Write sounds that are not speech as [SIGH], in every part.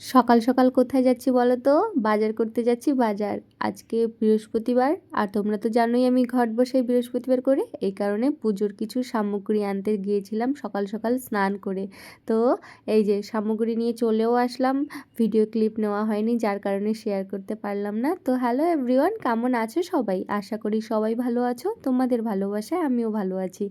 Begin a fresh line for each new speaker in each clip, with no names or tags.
সকাল সকাল কোথায় যাচ্ছি বলো তো? বাজার করতে যাচ্ছি বাজার। আজকে বৃহস্পতিবার, আর তোমরা তো জানোই আমি ঘট বসাই বৃহস্পতিবার করে। এই কারণে পুজোর কিছু সামগ্রী আনতে গিয়েছিলাম সকাল সকাল স্নান করে। তো এই যে সামগ্রী নিয়ে চলেও আসলাম, ভিডিও ক্লিপ নেওয়া হয়নি, যার কারণে শেয়ার করতে পারলাম না। তো হ্যালো এভরিওয়ান কেমন আছো সবাই? আশা করি সবাই ভালো আছো, তোমাদের ভালোবাসায় আমিও ভালো আছি।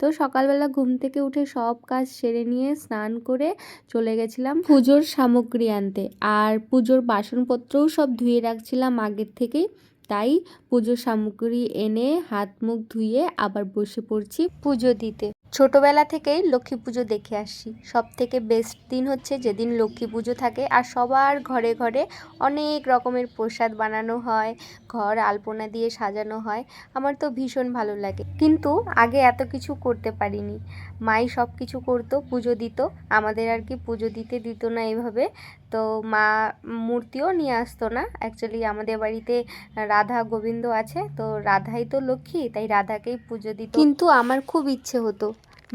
তো সকালবেলা ঘুম থেকে উঠে সব কাজ সেরে নিয়ে স্নান করে চলে গেছিলাম। পুজোর সামগ্রী আনতে। আর পুজোর বাসনপত্রও সব ধুয়ে রাখছিলাম আগের থেকেই। তাই পুজোর সামগ্রী এনে হাত মুখ ধুয়ে আবার বসে পড়ছি পুজো দিতে। ছোটবেলা থেকেই লক্ষ্মী পুজো দেখে আসি। সব থেকে বেস্ট দিন হচ্ছে যেদিন লক্ষ্মী পুজো থাকে আর সবার ঘরে ঘরে অনেক রকমের প্রসাদ বানানো হয়, ঘর আলপনা দিয়ে সাজানো হয়। আমার তো ভীষণ ভালো লাগে। কিন্তু আগে এত কিছু করতে পারিনি। মাই সব কিছু করতো, পুজো দিত। আমাদের আর কি পুজো দিতে দিত না এভাবে। তো মা মূর্তিও নিয়ে আসতো না। অ্যাকচুয়ালি আমাদের বাড়িতে রাধা গোবিন্দ আছে। তো রাধাই তো লক্ষ্মী, তাই রাধাকেই পুজো দিত। কিন্তু আমার খুব ইচ্ছে হতো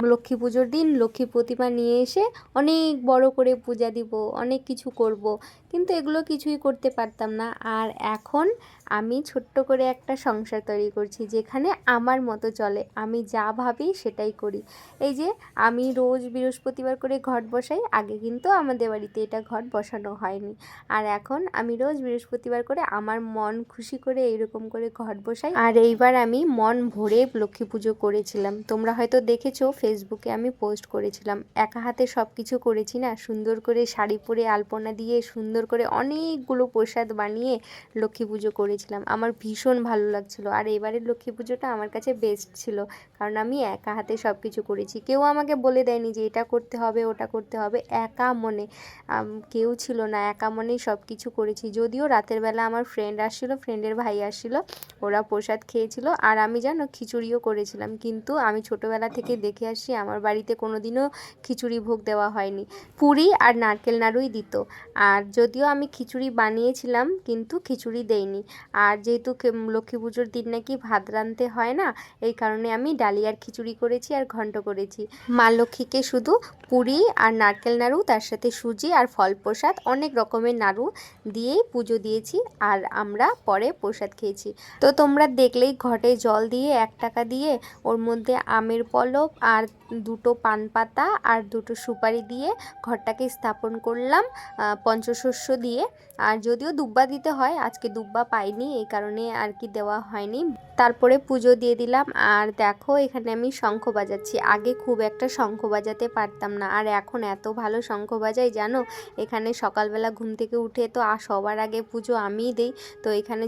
লক্ষ্মী পুজোর দিন লক্ষ্মী প্রতিমা নিয়ে এসে অনেক বড় করে পূজা দিব, অনেক কিছু করব। কিন্তু এগুলো কিছুই করতে পারতাম না। আর এখন আমি ছোট্ট করে একটা সংসার তৈরি করছি যেখানে আমার মতো চলে। আমি যা ভাবি সেটাই করি। এই যে আমি রোজ বৃহস্পতিবার করে ঘট বসাই, আগে কিন্তু আমাদের বাড়িতে এটা ঘট বসানো হয়নি। আর এখন আমি রোজ বৃহস্পতিবার করে আমার মন খুশি করে এইরকম করে ঘট বসাই। আর এইবার আমি মন ভরে লক্ষ্মী পুজো করেছিলাম। তোমরা হয়তো দেখেছ ফেসবুকে আমি পোস্ট করেছিলাম। একা হাতে সব কিছু করেছি না? সুন্দর করে শাড়ি পরে আলপনা দিয়ে সুন্দর করে অনেকগুলো প্রসাদ বানিয়ে লক্ষ্মী পুজো করেছিলাম। আমার ভীষণ ভালো লাগছিল। আর এবারের লক্ষ্মী পুজোটা আমার কাছে বেস্ট ছিল। কারণ আমি একা হাতে সব কিছু করেছি। কেউ আমাকে বলে দেয়নি যে এটা করতে হবে, ওটা করতে হবে। একা মনে কেউ ছিল না। একা মনেই সব কিছু করেছি। যদিও রাতের বেলা আমার ফ্রেন্ড আসছিল ফ্রেন্ডের ভাই আসছিল, ওরা প্রসাদ খেয়েছিল। আর আমি জানো, খিচুড়িও করেছিলাম। কিন্তু আমি ছোটোবেলা থেকে দেখে আসি আমার বাড়িতে কোনো দিনও খিচুড়ি ভোগ দেওয়া হয়নি। পুরি আর নারকেল নাড়ুই দিত। আর যদিও আমি খিচুড়ি বানিয়েছিলাম, কিন্তু খিচুড়ি দেইনি। আর যেহেতু লক্ষ্মী পুজোর দিন নাকি ভাত রাঁধতে হয় না, এই কারণে আমি ডালিয়ার খিচুড়ি করেছি আর ঘন্ট করেছি। মা লক্ষ্মীকে শুধু পুরি আর নারকেল নাড়ু, তার সাথে সুজি আর ফল প্রসাদ অনেক রকমের নাড়ু দিয়েই পুজো দিয়েছি আর আমরা পরে প্রসাদ খেয়েছি। তো তোমরা দেখলেই ঘটে জল দিয়ে এক টাকা দিয়ে ওর মধ্যে আমের পলক আর দুটো পান পাতা আর দুটো সুপারি দিয়ে ঘরটাকে স্থাপন করলাম পঞ্চশস্য দিয়ে। আর যদিও দুব্বা দিতে হয়, আজকে দুব্বা পাইনি, এই কারণে আর কি দেওয়া হয়নি। তারপরে পুজো দিয়ে দিলাম, আর দেখো এখানে আমি শঙ্খ বাজাচ্ছি। আগে খুব একটা শঙ্খ বাজাতে পারতাম না, আর এখন এত ভালো শঙ্খ বাজাই, জানো? এখানে সকালবেলা ঘুম থেকে উঠে তো আর সবার আগে পুজো আমিই দিই। তো এখানে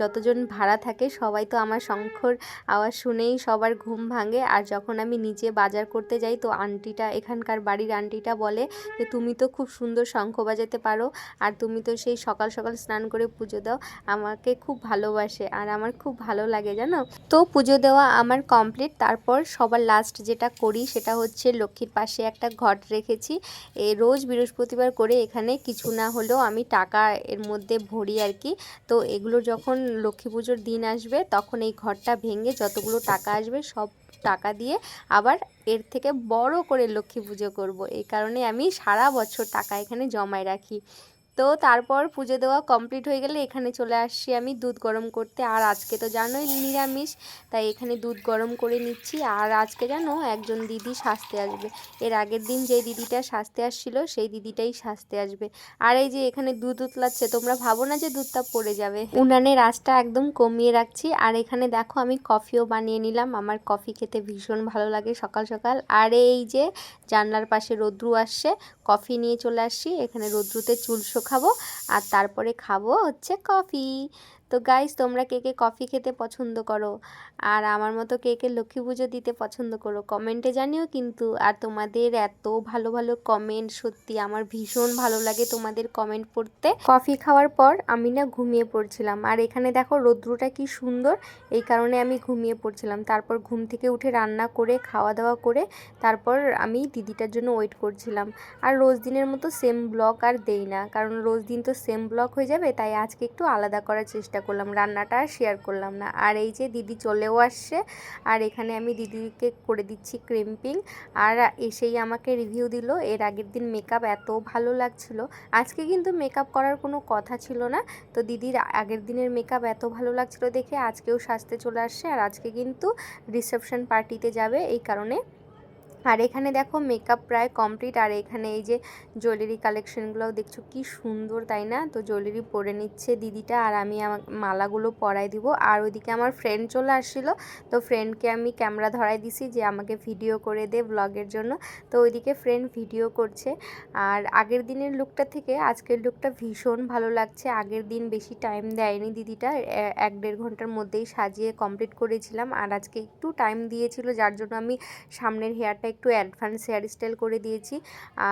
যতজন ভাড়া থাকে, সবাই তো আমার শঙ্খর আওয়াজ শুনেই সবার ঘুম ভাঙে। আর যখন আমি নিচে বাজার করতে যাই, তো আন্টিটা, এখানকার বাড়ির আন্টিটা বলে যে, তুমি তো খুব সুন্দর শঙ্খ বাজাতে পারো আর তুমি তো সেই সকাল সকাল স্নান করে পুজো দাও, আমাকে খুব ভালোবাসে আর আমার খুব ভালো লাগে, জানো? তো পুজো দেওয়া আমার কমপ্লিট তারপর সবার লাস্ট যেটা করি সেটা হচ্ছে লক্ষ্মীর পাশে একটা ঘট রেখেছি। এ রোজ বৃহস্পতিবার করে এখানে কিছু না হলেও আমি টাকা এর মধ্যে ভরি আর কি। তো এগুলো যখন লক্ষ্মী পুজোর দিন আসবে, তখন এই ঘরটা ভেঙে যতগুলো টাকা আসবে সব টাকা দিয়ে আবার এর থেকে বড় করে লক্ষ্মী পুজো করব। এই কারণে আমি সারা বছর টাকা এখানে জমায় রাখি। তো তারপর পুজো দেওয়া কমপ্লিট হয়ে গেলে এখানে চলে আসছি আমি দুধ গরম করতে। আর আজকে তো জানোই নিরামিষ, তাই এখানে দুধ গরম করে নিচ্ছি। আর আজকে জানো একজন দিদি সাজতে আসবে। এর আগের দিন যে দিদিটা সাজতে আসছিল, সেই দিদিটাই সাজতে আসবে। আর এই যে এখানে দুধ উতলাচ্ছে, তোমরা ভাবো না যে দুধটা পড়ে যাবে। উনানের আঁচটা একদম কমিয়ে রাখছি। আর এখানে দেখো আমি কফিও বানিয়ে নিলাম। আমার কফি খেতে ভীষণ ভালো লাগে সকাল সকাল। আর এই যে জানলার পাশে রোদ্রু আসছে, কফি নিয়ে চলে আসছি। এখানে রোদ্রুতে চুল খাব। আর তারপরে খাব হচ্ছে কফি। তো গাইস তোমরা কে কে কফি খেতে পছন্দ করো? আর আমার মতো কে কে লক্ষ্মী পুজো দিতে পছন্দ করো? কমেন্টে জানিও কিন্তু। আর তোমাদের এত ভালো ভালো কমেন্ট সত্যি আমার ভীষণ ভালো লাগে তোমাদের কমেন্ট পড়তে। কফি খাওয়ার পর আমি না ঘুমিয়ে পড়ছিলাম। আর এখানে দেখো রৌদ্রটা কি সুন্দর, এই কারণে আমি ঘুমিয়ে পড়ছিলাম। তারপর ঘুম থেকে উঠে রান্না করে, খাওয়া দাওয়া করে, তারপর আমি দিদিটার জন্য ওয়েট করছিলাম। আর রোজ দিনের মতো সেম ব্লগ আর দেই না। কারণ রোজ দিন তো সেম ব্লগ হয়ে যাবে, তাই আজকে একটু আলাদা করার চেষ্টা চেষ্টা করলাম, রান্নাটা শেয়ার করলাম না। আর এই যে দিদি চলেও আসছে, আর এখানে আমি দিদিকে করে দিচ্ছি ক্রিম্পিং আর এসেই আমাকে রিভিউ দিল, এর আগের দিন মেকআপ এত ভালো লাগছিল। আজকে কিন্তু মেকআপ করার কোনো কথা ছিল না, তো দিদির আগের দিনের মেকআপ এত ভালো লাগছিল দেখে আজকেও সাজতে চলে আসছে, আর আজকে কিন্তু রিসেপশন পার্টিতে যাবে, এই কারণে আর এখানে দেখো মেকআপ প্রায় কমপ্লিট আর এখানে এই যে জুয়েলারি কালেকশনগুলোও দেখছ কি সুন্দর, তাই না? তো জুয়েলারি পরে নিচ্ছে দিদিটা, আর আমি আমার মালাগুলো পরাই দিব। আর ওইদিকে আমার ফ্রেন্ড চলে আসছিল, তো ফ্রেন্ডকে আমি ক্যামেরা ধরাই দিছি যে আমাকে ভিডিও করে দে ব্লগের জন্য। তো ওইদিকে ফ্রেন্ড ভিডিও করছে। আর আগের দিনের লুকটা থেকে আজকের লুকটা ভীষণ ভালো লাগছে। আগের দিন বেশি টাইম দেয়নি দিদিটা এক দেড় ঘণ্টার মধ্যেই সাজিয়ে কমপ্লিট করেছিলাম। আর আজকে একটু টাইম দিয়েছিল, যার জন্য আমি সামনের হেয়ারটা একটু অ্যাডভান্স হেয়ার স্টাইল করে দিয়েছি।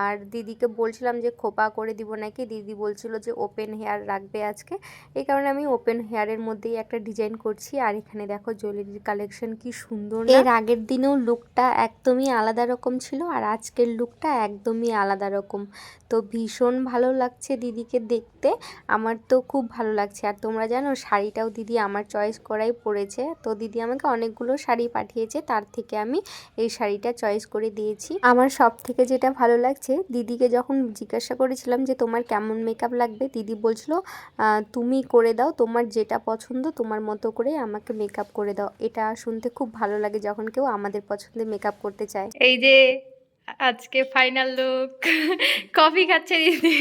আর দিদিকে বলছিলাম যে, খোপা করে দিব নাকি? দিদি বলছিল যে ওপেন হেয়ার রাখবে আজকে। এই কারণে আমি ওপেন হেয়ারের মধ্যেই একটা ডিজাইন করছি। আর এখানে দেখো জুয়েলারির কালেকশন কি সুন্দর এর আগের দিনেও লুকটা একদমই আলাদা রকম ছিল আর আজকের লুকটা একদমই আলাদা রকম। তো ভীষণ ভালো লাগছে দিদিকে দেখতে। আমার তো খুব ভালো লাগছে। আর তোমরা জানো, শাড়িটাও দিদি আমার চয়েস করাই পরেছে তো দিদি আমাকে অনেকগুলো শাড়ি পাঠিয়েছে। তার থেকে আমি এই শাড়িটা চয়েস করে দিয়েছি। আমার সব থেকে যেটা ভালো লাগছে দিদিকে যখন জিজ্ঞাসা করেছিলাম যে তোমার কেমন মেকআপ লাগবে? দিদি বলছিল তুমি করে দাও তোমার যেটা পছন্দ তোমার মতো করে আমাকে মেকআপ করে দাও। এটা শুনতে খুব ভালো লাগে যখন কেউ আমাদের পছন্দের মেকআপ করতে চায়।
এই যে আজকে ফাইনাল লুক কফি খাচ্ছে দিদি।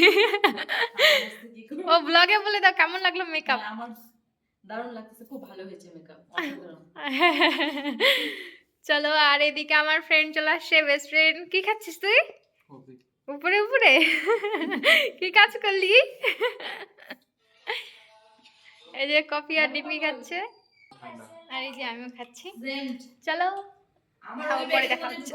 ও ব্লগে বলে দাও কেমন লাগল মেকআপ
হ্যাঁ, আমার দারুণ লাগতেছে খুব ভালো হয়েছে মেকআপ [LAUGHS]
চলো আর এদিকে আমার ফ্রেন্ড চলে আসছে বেস্ট ফ্রেন্ড কি খাচ্ছিস তুই? উপরে উপরে? [LAUGHS] কি কাজ করলি? এই যে কফি আর ডিমি খাচ্ছে। আর এই যে আমিও খাচ্ছি। চলো খাওয়া পরে দেখা হচ্ছে।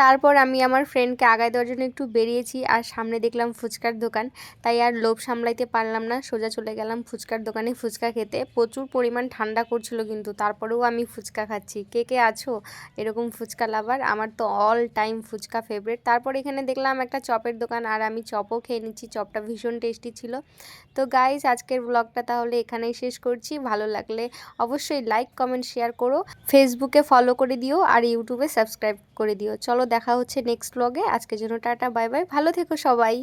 তারপর আমি আমার ফ্রেন্ডকে আগায় দেওয়ার জন্য একটু বেরিয়েছি, আর সামনে দেখলাম ফুচকার দোকান। তাই আর লোভ সামলাইতে পারলাম না, সোজা চলে গেলাম ফুচকার দোকানে ফুচকা খেতে। প্রচুর পরিমাণ ঠান্ডা করছিল কিন্তু তারপরেও আমি ফুচকা খাচ্ছি। কে কে আছো? এরকম ফুচকা লাভার? আমার তো অল টাইম ফুচকা ফেভারিট তারপর এখানে দেখলাম একটা চপের দোকান, আর আমি চপও খেয়ে নিচ্ছি। চপটা ভীষণ টেস্টি ছিল। তো গাইজ আজকের ব্লগটা তাহলে এখানেই শেষ করছি। ভালো লাগলে অবশ্যই লাইক কমেন্ট শেয়ার করো। ফেসবুকে ফলো করে দিও, আর ইউটিউবে সাবস্ক্রাইব করে দিও। চলো দেখা হচ্ছে নেক্সট ব্লগে আজকের জন্য টাটা বাই বাই ভালো থেকো সবাই।